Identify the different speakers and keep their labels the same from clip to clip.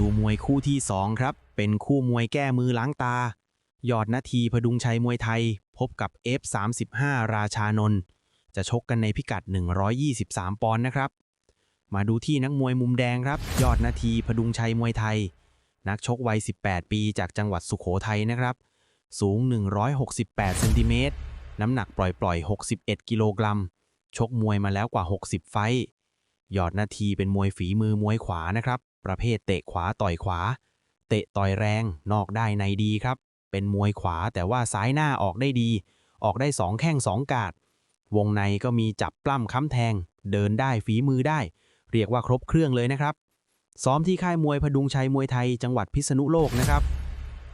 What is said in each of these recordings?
Speaker 1: ดูมวยคู่ที่ 2 ครับ เป็นคู่มวยแก้มือล้างตา ยอดนาทีพดุงชัยมวยไทย พบกับ F35 ราชานนท์จะชกกันในพิกัด 123 ปอนด์นะครับ มาดูที่นักมวยมุมแดงครับ ยอดนาทีพดุงชัยมวยไทย นักชกวัย 18 ปีจากจังหวัดสุโขทัยนะครับ สูง 168เซนติเมตรน้ำหนักปล่อยๆ 61 กิโลกรัม ชกมวยมาแล้วกว่า 60 ไฟยอดนาทีเป็นมวยฝีมือมวยขวานะครับ ประเภทเตะขวาต่อยขวา เตะต่อยแรงนอกได้ในดีครับ เป็นมวยขวาแต่ว่าซ้ายหน้าออกได้ดี ออกได้สองแข้งสองกาด วงในก็มีจับปล้ำค้ำแทง เดินได้ฝีมือได้ เรียกว่าครบเครื่องเลยนะครับ ซ้อมที่ค่ายมวยพดุงชัยมวยไทยจังหวัดพิษณุโลกนะครับ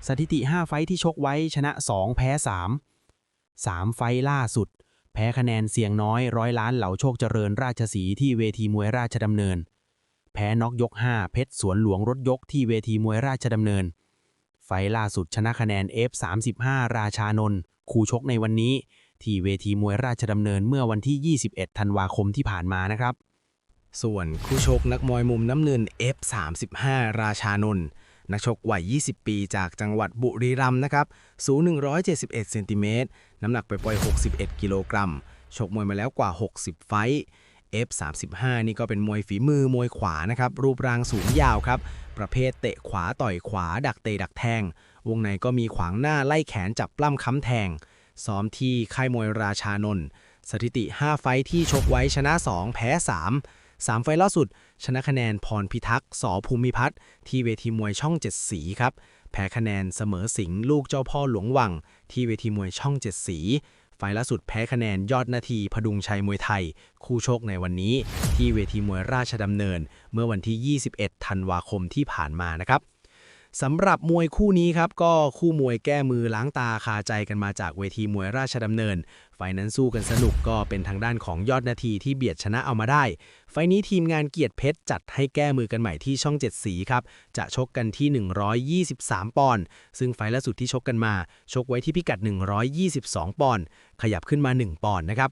Speaker 1: สถิติ 5 ไฟที่ชกไว้ชนะ 2 แพ้ 3 3 ไฟล่าสุด แพ้คะแนนเสียงน้อยร้อยล้านเหล่าโชคเจริญราชสีที่เวทีมวยราชดำเนิน แพ้น็อกยก 5 เพชรสวนหลวงรถยกที่เวทีมวยราชดำเนิน ไฟล่าสุดชนะคะแนน F35 ราชานนท์คู่ชกในวันนี้ ที่เวทีมวยราชดำเนินเมื่อวันที่ 21 ธันวาคมที่ผ่านมานะครับ
Speaker 2: ส่วนคู่ชกนักมวยมุมน้ำเงิน F35 ราชานนท์นักชกวัย 20 ปีจากจังหวัดบุรีรัมย์นะครับ สูง 171 เซนติเมตร น้ำหนักไปปล่อย 61 กิโลกรัม ชกมวยมาแล้วกว่า 60 ไฟ F35 นี่ก็เป็นมวยฝีมือมวยขวานะครับ รูปร่างสูงยาวครับ ประเภทเตะขวาต่อยขวา ดักเตะดักแทง วงในก็มีขวางหน้าไล่แขนจับปล้ำค้ำแทง ซ้อมที่ค่ายมวยราชานนท์สถิติ 5 ไฟที่ชกไว้ชนะ 2 แพ้ 3 3 ไฟล์ล่าสุด ชนะคะแนนพรพิทักษ์สอภูมิพัฒน์ที่เวทีมวยช่อง 7 สีครับ แพ้คะแนนเสมอสิงห์ลูกเจ้าพ่อหลวงวัง ที่เวทีมวยช่อง 7 สี ไฟล์ล่าสุดแพ้คะแนนยอดนาทีพดุงชัยมวยไทย คู่โชคในวันนี้ ที่เวทีมวยราชดำเนิน เมื่อวันที่ 21 ธันวาคมที่ผ่านมานะครับ สำหรับมวยคู่นี้ครับ ก็คู่มวยแก้มือล้างตาคาใจกันมาจากเวทีมวยราชดำเนิน ไฟนั้นสู้กันสนุกก็เป็นทางด้านของยอดนาทีที่เบียดชนะเอามาได้ ไฟนี้ทีมงานเกียรติเพชรจัดให้แก้มือกันใหม่ที่ช่อง7สีครับ จะชกกันที่ 123 ปอนด์ซึ่งไฟล์ล่าสุดที่ชกกันมา ชกไว้ที่พิกัด 122 ปอนด์ขยับขึ้นมา 1 ปอนด์นะครับ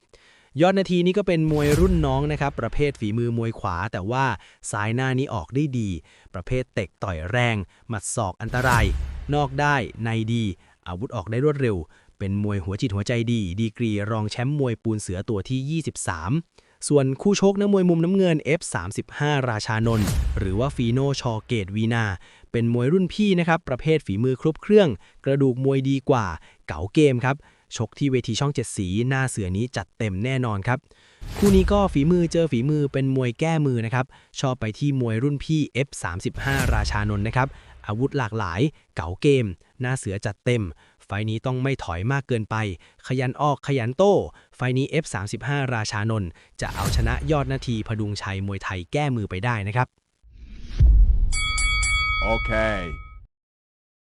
Speaker 2: ยอดนาทีนี้ก็เป็นมวยรุ่นน้องนะครับ ประเภทฝีมือมวยขวา แต่ว่าซ้ายหน้านี้ออกได้ดี ประเภทเตะต่อยแรง หมัดศอกอันตราย นอกได้ในดี อาวุธออกได้รวดเร็ว เป็นมวยหัวจิตหัวใจดี ดีกรีรองแชมป์มวยปูนเสือตัวที่ 23 ส่วนคู่ชกนักมวยมุมน้ำเงิน F35 ราชานนท์หรือว่าฟีโนชอเกตวีนา เป็นมวยรุ่นพี่นะครับ ประเภทฝีมือครบเครื่อง กระดูกมวยดีกว่า เก๋าเกมครับ ชกที่เวทีช่องเจ็ดสีหน้าเสือนี้จัดเต็มแน่นอนครับ คู่นี้ก็ฝีมือเจอฝีมือเป็นมวยแก้มือนะครับ ชอบไปที่มวยรุ่นพี่ F35 ราชานนท์นะครับ อาวุธหลากหลาย เก๋าเกม หน้าเสือจัดเต็ม ไฟล์นี้ต้องไม่ถอยมากเกินไป ขยันออกขยันโต้ ไฟล์นี้ F35 ราชานนท์จะเอาชนะยอดนาทีพดุงชัยมวยไทยแก้มือไปได้นะครับ
Speaker 3: Okay.